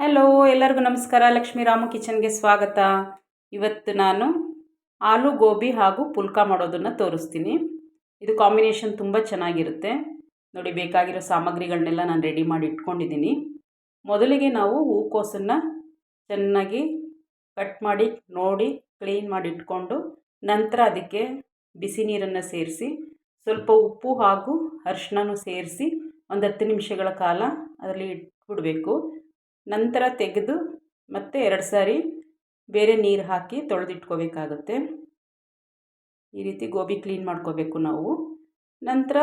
Hello ಎಲ್ಲರಿಗೂ ನಮಸ್ಕಾರ. ಲಕ್ಷ್ಮೀ ರಾಮು ಕಿಚನ್ಗೆ ಸ್ವಾಗತ. ಇವತ್ತು ನಾನು ಆಲೂ ಗೋಬಿ ಹಾಗೂ ಪುಲ್ಕ ಮಾಡೋದನ್ನು ತೋರಿಸ್ತೀನಿ. ಇದು ಕಾಂಬಿನೇಷನ್ ತುಂಬ ಚೆನ್ನಾಗಿರುತ್ತೆ. ನೋಡಿ, ಬೇಕಾಗಿರೋ ಸಾಮಗ್ರಿಗಳನ್ನೆಲ್ಲ ನಾನು ರೆಡಿ ಮಾಡಿ ಇಟ್ಕೊಂಡಿದ್ದೀನಿ. ಮೊದಲಿಗೆ ನಾವು ಹೂಕೋಸನ್ನು ಚೆನ್ನಾಗಿ ಕಟ್ ಮಾಡಿ, ನೋಡಿ, ಕ್ಲೀನ್ ಮಾಡಿ ಇಟ್ಕೊಂಡು, ನಂತರ ಅದಕ್ಕೆ ಬಿಸಿ ನೀರನ್ನು ಸೇರಿಸಿ, ಸ್ವಲ್ಪ ಉಪ್ಪು ಹಾಗೂ ಅರಿಶಿನೂ ಸೇರಿಸಿ ಒಂದು ಹತ್ತು ನಿಮಿಷಗಳ ಕಾಲ ಅದರಲ್ಲಿ ಇಟ್ಬಿಡಬೇಕು. ನಂತರ ತೆಗೆದು ಮತ್ತೆ ಎರಡು ಸಾರಿ ಬೇರೆ ನೀರು ಹಾಕಿ ತೊಳೆದಿಟ್ಕೋಬೇಕಾಗುತ್ತೆ. ಈ ರೀತಿ ಗೋಬಿ ಕ್ಲೀನ್ ಮಾಡ್ಕೋಬೇಕು ನಾವು. ನಂತರ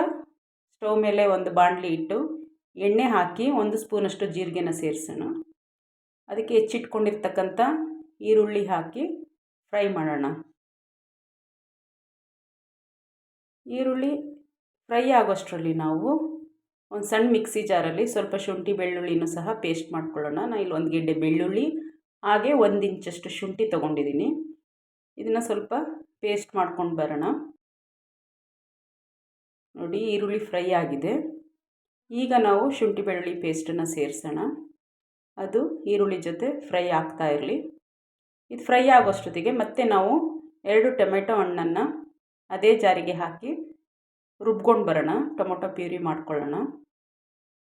ಸ್ಟವ್ ಮೇಲೆ ಒಂದು ಬಾಣಲಿ ಇಟ್ಟು ಎಣ್ಣೆ ಹಾಕಿ ಒಂದು ಸ್ಪೂನಷ್ಟು ಜೀರಿಗೆನ ಸೇರಿಸೋಣ. ಅದಕ್ಕೆ ಹೆಚ್ಚಿಟ್ಕೊಂಡಿರ್ತಕ್ಕಂಥ ಈರುಳ್ಳಿ ಹಾಕಿ ಫ್ರೈ ಮಾಡೋಣ. ಈರುಳ್ಳಿ ಫ್ರೈ ಆಗೋಷ್ಟರಲ್ಲಿ ನಾವು ಒಂದು ಸಣ್ಣ ಮಿಕ್ಸಿ ಜಾರಲ್ಲಿ ಸ್ವಲ್ಪ ಶುಂಠಿ ಬೆಳ್ಳುಳ್ಳಿನೂ ಸಹ ಪೇಸ್ಟ್ ಮಾಡ್ಕೊಳ್ಳೋಣ. ನಾನು ಇಲ್ಲಿ ಒಂದು ಗೆಡ್ಡೆ ಬೆಳ್ಳುಳ್ಳಿ, ಹಾಗೆ ಒಂದು ಇಂಚಷ್ಟು ಶುಂಠಿ ತೊಗೊಂಡಿದ್ದೀನಿ. ಇದನ್ನು ಸ್ವಲ್ಪ ಪೇಸ್ಟ್ ಮಾಡ್ಕೊಂಡು ಬರೋಣ. ನೋಡಿ, ಈರುಳ್ಳಿ ಫ್ರೈ ಆಗಿದೆ. ಈಗ ನಾವು ಶುಂಠಿ ಬೆಳ್ಳುಳ್ಳಿ ಪೇಸ್ಟನ್ನು ಸೇರಿಸೋಣ. ಅದು ಈರುಳ್ಳಿ ಜೊತೆ ಫ್ರೈ ಆಗ್ತಾ ಇರಲಿ. ಇದು ಫ್ರೈ ಆಗೋಷ್ಟೊತ್ತಿಗೆ ಮತ್ತೆ ನಾವು ಎರಡು ಟೊಮೆಟೊ ಹಣ್ಣನ್ನು ಅದೇ ಜಾರಿಗೆ ಹಾಕಿ ರುಬ್ಕೊಂಡು ಬರೋಣ. ಟೊಮೊಟೊ ಪ್ಯೂರಿ ಮಾಡ್ಕೊಳ್ಳೋಣ.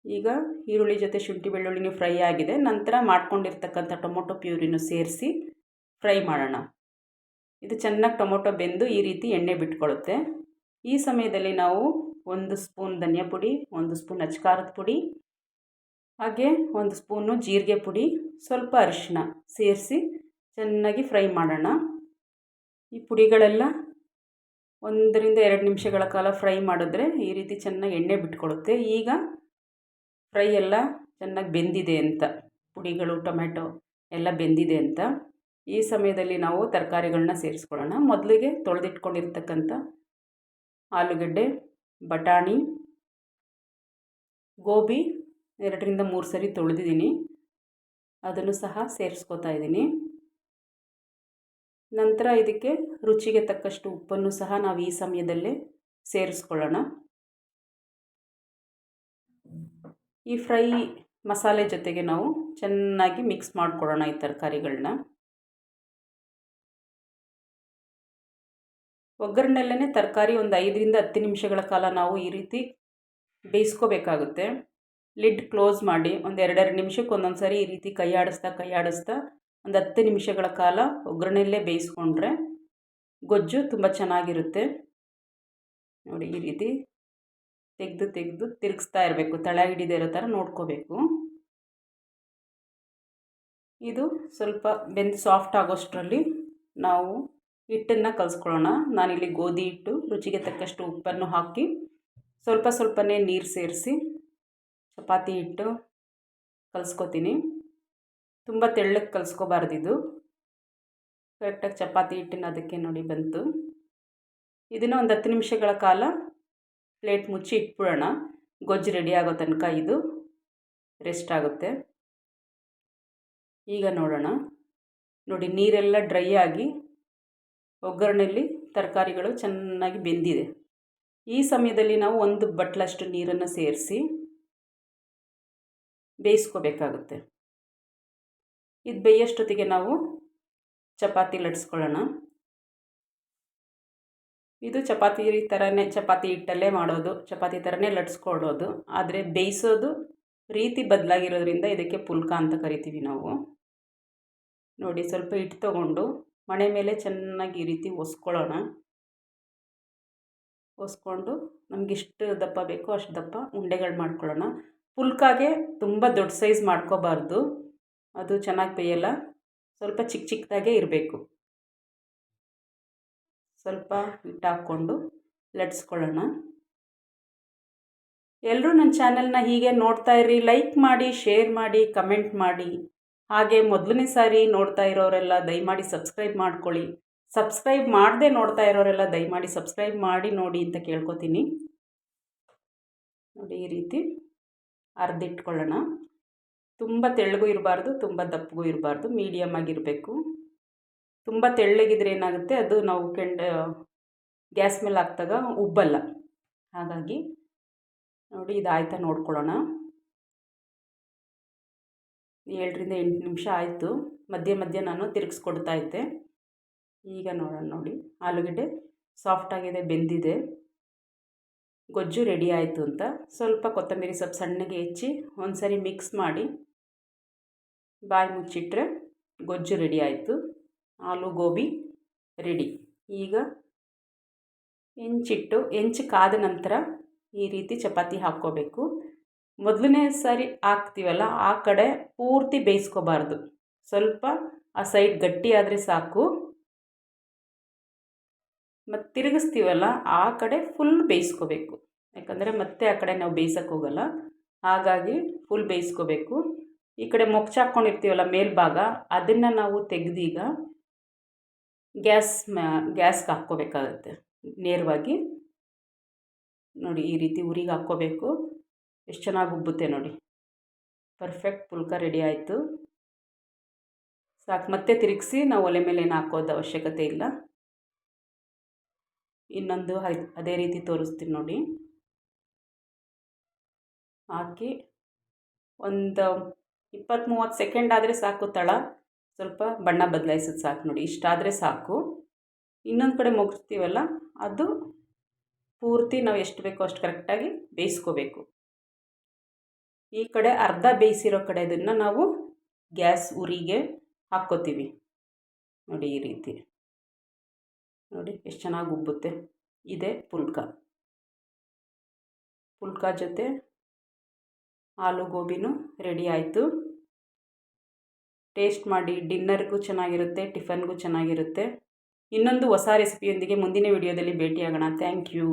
ಈಗ ಈರುಳ್ಳಿ ಜೊತೆ ಶುಂಠಿ ಬೆಳ್ಳುಳ್ಳಿನೂ ಫ್ರೈ ಆಗಿದೆ. ನಂತರ ಮಾಡ್ಕೊಂಡಿರ್ತಕ್ಕಂಥ ಟೊಮೊಟೊ ಪ್ಯೂರಿನೂ ಸೇರಿಸಿ ಫ್ರೈ ಮಾಡೋಣ. ಇದು ಚೆನ್ನಾಗಿ ಟೊಮೊಟೊ ಬೆಂದು ಈ ರೀತಿ ಎಣ್ಣೆ ಬಿಟ್ಕೊಳ್ಳುತ್ತೆ. ಈ ಸಮಯದಲ್ಲಿ ನಾವು ಒಂದು ಸ್ಪೂನ್ ಧನಿಯಾ ಪುಡಿ, ಒಂದು ಸ್ಪೂನ್ ಅಚ್ಕಾರದ ಪುಡಿ, ಹಾಗೆ ಒಂದು ಸ್ಪೂನು ಜೀರಿಗೆ ಪುಡಿ, ಸ್ವಲ್ಪ ಅರಿಶಿನ ಸೇರಿಸಿ ಚೆನ್ನಾಗಿ ಫ್ರೈ ಮಾಡೋಣ. ಈ ಪುಡಿಗಳೆಲ್ಲ ಒಂದರಿಂದ ಎರಡು ನಿಮಿಷಗಳ ಕಾಲ ಫ್ರೈ ಮಾಡಿದ್ರೆ ಈ ರೀತಿ ಚೆನ್ನಾಗಿ ಎಣ್ಣೆ ಬಿಟ್ಕೊಳ್ಳುತ್ತೆ. ಈಗ ಫ್ರೈ ಎಲ್ಲ ಚೆನ್ನಾಗಿ ಬೆಂದಿದೆ ಅಂತ. ಪುಡಿಗಳು ಟೊಮೆಟೊ ಎಲ್ಲ ಬೆಂದಿದೆ ಅಂತ. ಈ ಸಮಯದಲ್ಲಿ ನಾವು ತರಕಾರಿಗಳನ್ನ ಸೇರಿಸ್ಕೊಳ್ಳೋಣ. ಮೊದಲಿಗೆ ತೊಳೆದಿಟ್ಕೊಂಡಿರ್ತಕ್ಕಂಥ ಆಲೂಗಡ್ಡೆ, ಬಟಾಣಿ, ಗೋಬಿ ಎರಡರಿಂದ ಮೂರು ಸರಿ ತೊಳೆದಿದ್ದೀನಿ. ಅದನ್ನು ಸಹ ಸೇರಿಸ್ಕೋತಾ ಇದ್ದೀನಿ. ನಂತರ ಇದಕ್ಕೆ ರುಚಿಗೆ ತಕ್ಕಷ್ಟು ಉಪ್ಪನ್ನು ಸಹ ನಾವು ಈ ಸಮಯದಲ್ಲೇ ಸೇರಿಸ್ಕೊಳ್ಳೋಣ. ಈ ಫ್ರೈ ಮಸಾಲೆ ಜೊತೆಗೆ ನಾವು ಚೆನ್ನಾಗಿ ಮಿಕ್ಸ್ ಮಾಡಿಕೊಡೋಣ ಈ ತರಕಾರಿಗಳನ್ನ ಒಗ್ಗರಣೆಲ್ಲೇ ತರಕಾರಿ ಒಂದು ಐದರಿಂದ ಹತ್ತು ನಿಮಿಷಗಳ ಕಾಲ ನಾವು ಈ ರೀತಿ ಬೇಯಿಸ್ಕೋಬೇಕಾಗುತ್ತೆ. ಲಿಡ್ ಕ್ಲೋಸ್ ಮಾಡಿ ಒಂದು ಎರಡೆರಡು ನಿಮಿಷಕ್ಕೆ ಒಂದೊಂದು ಸಾರಿ ಈ ರೀತಿ ಕೈ ಆಡಿಸ್ತಾ ಕೈ ಆಡಿಸ್ತಾ ಒಂದು ಹತ್ತು ನಿಮಿಷಗಳ ಕಾಲ ಒಗ್ಗರಣೆಯಲ್ಲೇ ಬೇಯಿಸ್ಕೊಂಡ್ರೆ ಗೊಜ್ಜು ತುಂಬ ಚೆನ್ನಾಗಿರುತ್ತೆ. ನೋಡಿ ಈ ರೀತಿ ತೆಗೆದು ತೆಗೆದು ತಿರುಗಿಸ್ತಾ ಇರಬೇಕು. ತಳ ಹಿಡಿದೇ ಇರೋ ಥರ ನೋಡ್ಕೋಬೇಕು. ಇದು ಸ್ವಲ್ಪ ಬೆಂದು ಸಾಫ್ಟ್ ಆಗೋಷ್ಟರಲ್ಲಿ ನಾವು ಹಿಟ್ಟನ್ನು ಕಲಿಸ್ಕೊಳ್ಳೋಣ. ನಾನಿಲ್ಲಿ ಗೋಧಿ ಹಿಟ್ಟು, ರುಚಿಗೆ ತಕ್ಕಷ್ಟು ಉಪ್ಪನ್ನು ಹಾಕಿ ಸ್ವಲ್ಪ ಸ್ವಲ್ಪನೇ ನೀರು ಸೇರಿಸಿ ಚಪಾತಿ ಹಿಟ್ಟು ಕಲಿಸ್ಕೊತೀನಿ. ತುಂಬ ತೆಳ್ಳಗೆ ಇದು. ಕರೆಕ್ಟಾಗಿ ಚಪಾತಿ ಹಿಟ್ಟಿನ ಅದಕ್ಕೆ ನೋಡಿ ಬಂತು. ಇದನ್ನು ಒಂದು ಹತ್ತು ನಿಮಿಷಗಳ ಕಾಲ ಪ್ಲೇಟ್ ಮುಚ್ಚಿ ಇಟ್ಬಿಡೋಣ. ಗೊಜ್ಜು ರೆಡಿ ಆಗೋ ತನಕ ಇದು ರೆಸ್ಟ್ ಆಗುತ್ತೆ. ಈಗ ನೋಡೋಣ. ನೋಡಿ, ನೀರೆಲ್ಲ ಡ್ರೈ ಆಗಿ ಒಗ್ಗರಣೆಯಲ್ಲಿ ತರಕಾರಿಗಳು ಚೆನ್ನಾಗಿ ಬೆಂದಿದೆ. ಈ ಸಮಯದಲ್ಲಿ ನಾವು ಒಂದು ಬಟ್ಲಷ್ಟು ನೀರನ್ನು ಸೇರಿಸಿ ಬೇಯಿಸ್ಕೋಬೇಕಾಗುತ್ತೆ. ಇದು ಬೇಯೋಷ್ಟೊತ್ತಿಗೆ ನಾವು ಚಪಾತಿ ಲಟ್ಸ್ಕೊಳ್ಳೋಣ. ಇದು ಚಪಾತಿ ಥರನೇ ಚಪಾತಿ ಹಿಟ್ಟಲ್ಲೇ ಮಾಡೋದು, ಚಪಾತಿ ಥರನೇ ಲಟ್ಸ್ಕೊಳ್ಳೋದು. ಆದರೆ ಬೇಯಿಸೋದು ರೀತಿ ಬದಲಾಗಿರೋದ್ರಿಂದ ಇದಕ್ಕೆ ಪುಲ್ಕ ಅಂತ ಕರಿತೀವಿ ನಾವು. ನೋಡಿ, ಸ್ವಲ್ಪ ಹಿಟ್ಟು ತೊಗೊಂಡು ಮಣೆ ಮೇಲೆ ಚೆನ್ನಾಗಿ ಈ ರೀತಿ ಒಸ್ಕೊಳ್ಳೋಣ. ಒಸ್ಕೊಂಡು ನಮಗಿಷ್ಟು ದಪ್ಪ ಬೇಕೋ ಅಷ್ಟು ದಪ್ಪ ಉಂಡೆಗಳು ಮಾಡ್ಕೊಳ್ಳೋಣ. ಪುಲ್ಕಾಗೆ ತುಂಬ ದೊಡ್ಡ ಸೈಜ್ ಮಾಡ್ಕೋಬಾರ್ದು. ಅದು ಚೆನ್ನಾಗಿ ಬೇಯಲ್ಲ. ಸ್ವಲ್ಪ ಚಿಕ್ಕ ಚಿಕ್ಕದಾಗೇ ಇರಬೇಕು. ಸ್ವಲ್ಪ ಹಿಟ್ಟು ಹಾಕ್ಕೊಂಡು ಲಟ್ಸ್ಕೊಳ್ಳೋಣ. ಎಲ್ಲರೂ ನನ್ನ ಚಾನೆಲ್ನ ಹೀಗೆ ನೋಡ್ತಾ ಇರಿ, ಲೈಕ್ ಮಾಡಿ, ಶೇರ್ ಮಾಡಿ, ಕಮೆಂಟ್ ಮಾಡಿ. ಹಾಗೆ ಮೊದಲನೇ ಸಾರಿ ನೋಡ್ತಾ ಇರೋರೆಲ್ಲ ದಯಮಾಡಿ ಸಬ್ಸ್ಕ್ರೈಬ್ ಮಾಡ್ಕೊಳ್ಳಿ. ಸಬ್ಸ್ಕ್ರೈಬ್ ಮಾಡದೆ ನೋಡ್ತಾ ಇರೋರೆಲ್ಲ ದಯಮಾಡಿ ಸಬ್ಸ್ಕ್ರೈಬ್ ಮಾಡಿ ನೋಡಿ ಅಂತ ಕೇಳ್ಕೊತೀನಿ. ನೋಡಿ ಈ ರೀತಿ ಅರ್ದಿಟ್ಕೊಳ್ಳೋಣ. ತುಂಬ ತೆಳ್ಳಗೂ ಇರಬಾರ್ದು, ತುಂಬ ದಪ್ಪಗೂ ಇರಬಾರ್ದು, ಮೀಡಿಯಮ್ ಆಗಿರಬೇಕು. ತುಂಬ ತೆಳ್ಳಗಿದ್ರೆ ಏನಾಗುತ್ತೆ? ಅದು ನಾವು ಕೆಂಡ, ಗ್ಯಾಸ್ ಮೇಲೆ ಹಾಕ್ದಾಗ ಉಬ್ಬಲ್ಲ. ಹಾಗಾಗಿ ನೋಡಿ ಇದಾಯ್ತಾ ನೋಡ್ಕೊಳ್ಳೋಣ. ಏಳರಿಂದ ಎಂಟು ನಿಮಿಷ ಆಯಿತು. ಮಧ್ಯೆ ಮಧ್ಯೆ ನಾನು ತಿರುಗಿಸ್ಕೊಡ್ತಾ ಇದ್ದೆ. ಈಗ ನೋಡೋಣ ನೋಡಿ. ಆಲೂಗಡ್ಡೆ ಸಾಫ್ಟಾಗಿದೆ ಬೆಂದಿದೆ. ಗೊಜ್ಜು ರೆಡಿ ಆಯಿತು ಅಂತ. ಸ್ವಲ್ಪ ಕೊತ್ತಂಬರಿ ಸ್ವಲ್ಪ ಸಣ್ಣಗೆ ಹೆಚ್ಚಿ ಒಂದು ಸರಿ ಮಿಕ್ಸ್ ಮಾಡಿ ಬಾಯಿ ಮುಚ್ಚಿಟ್ರೆ ಗೊಜ್ಜು ರೆಡಿ ಆಯಿತು. ಆಲೂ ಗೋಬಿ ರೆಡಿ. ಈಗ ಹೆಂಚಿಟ್ಟು, ಹೆಂಚು ಕಾದ ನಂತರ ಈ ರೀತಿ ಚಪಾತಿ ಹಾಕ್ಕೋಬೇಕು. ಮೊದಲನೇ ಸಾರಿ ಹಾಕ್ತೀವಲ್ಲ, ಆ ಕಡೆ ಪೂರ್ತಿ ಬೇಯಿಸ್ಕೋಬಾರ್ದು. ಸ್ವಲ್ಪ ಆ ಸೈಡ್ ಗಟ್ಟಿ ಆದರೆ ಸಾಕು. ಮತ್ತು ತಿರುಗಿಸ್ತೀವಲ್ಲ, ಆ ಕಡೆ ಫುಲ್ ಬೇಯಿಸ್ಕೋಬೇಕು. ಯಾಕಂದರೆ ಮತ್ತೆ ಆ ಕಡೆ ನಾವು ಬೇಯಿಸೋಕೆ ಹೋಗಲ್ಲ. ಹಾಗಾಗಿ ಫುಲ್ ಬೇಯಿಸ್ಕೋಬೇಕು. ಈ ಕಡೆ ಮೊಗ್ಚಾಕ್ಕೊಂಡಿರ್ತೀವಲ್ಲ ಮೇಲ್ಭಾಗ, ಅದನ್ನು ನಾವು ತೆಗೆದೀಗ ಗ್ಯಾಸ್ ಮ್ಯಾ ಗ್ಯಾಸ್ಗೆ ಹಾಕ್ಕೋಬೇಕಾಗುತ್ತೆ. ನೇರವಾಗಿ ನೋಡಿ ಈ ರೀತಿ ಉರಿಗೆ ಹಾಕ್ಕೋಬೇಕು. ಎಷ್ಟು ಚೆನ್ನಾಗಿ ಉಬ್ಬುತ್ತೆ ನೋಡಿ. ಪರ್ಫೆಕ್ಟ್ ಪುಲ್ಕ ರೆಡಿ ಆಯಿತು. ಸಾಕು, ಮತ್ತೆ ತಿರುಗಿಸಿ ನಾವು ಒಲೆ ಮೇಲೆ ಏನು ಹಾಕೋದು ಅವಶ್ಯಕತೆ ಇಲ್ಲ. ಇನ್ನೊಂದು ಅದೇ ರೀತಿ ತೋರಿಸ್ತೀನಿ ನೋಡಿ. ಹಾಕಿ ಒಂದು ಇಪ್ಪತ್ತು ಮೂವತ್ತು ಸೆಕೆಂಡ್ ಆದರೆ ಸಾಕು ತಳ. ಸ್ವಲ್ಪ ಬಣ್ಣ ಬದಲಾಯಿಸೋದು ಸಾಕು ನೋಡಿ, ಇಷ್ಟಾದರೆ ಸಾಕು. ಇನ್ನೊಂದು ಕಡೆ ಮುಗಿಸ್ತೀವಲ್ಲ, ಅದು ಪೂರ್ತಿ ನಾವು ಎಷ್ಟು ಬೇಕೋ ಅಷ್ಟು ಕರೆಕ್ಟಾಗಿ ಬೇಯಿಸ್ಕೋಬೇಕು. ಈ ಕಡೆ ಅರ್ಧ ಬೇಯಿಸಿರೋ ಕಡೆ ಇದನ್ನು ನಾವು ಗ್ಯಾಸ್ ಉರಿಗೆ ಹಾಕ್ಕೋತೀವಿ. ನೋಡಿ ಈ ರೀತಿ. ನೋಡಿ ಎಷ್ಟು ಚೆನ್ನಾಗಿ ಉಬ್ಬುತ್ತೆ. ಇದೆ ಪುಲ್ಕ. ಪುಲ್ಕ ಜೊತೆ ಆಲೂ ಗೋಬಿನೂ ರೆಡಿ ಆಯಿತು. ಟೇಸ್ಟ್ ಮಾಡಿ ಡಿನ್ನರ್ಗೂ ಚೆನ್ನಾಗಿರುತ್ತೆ ಟಿಫನ್ಗೂ ಚೆನ್ನಾಗಿರುತ್ತೆ. ಇನ್ನೊಂದು ಹೊಸ ರೆಸಿಪಿಯೊಂದಿಗೆ ಮುಂದಿನ ವೀಡಿಯೋದಲ್ಲಿ ಭೇಟಿಯಾಗೋಣ. Thank you.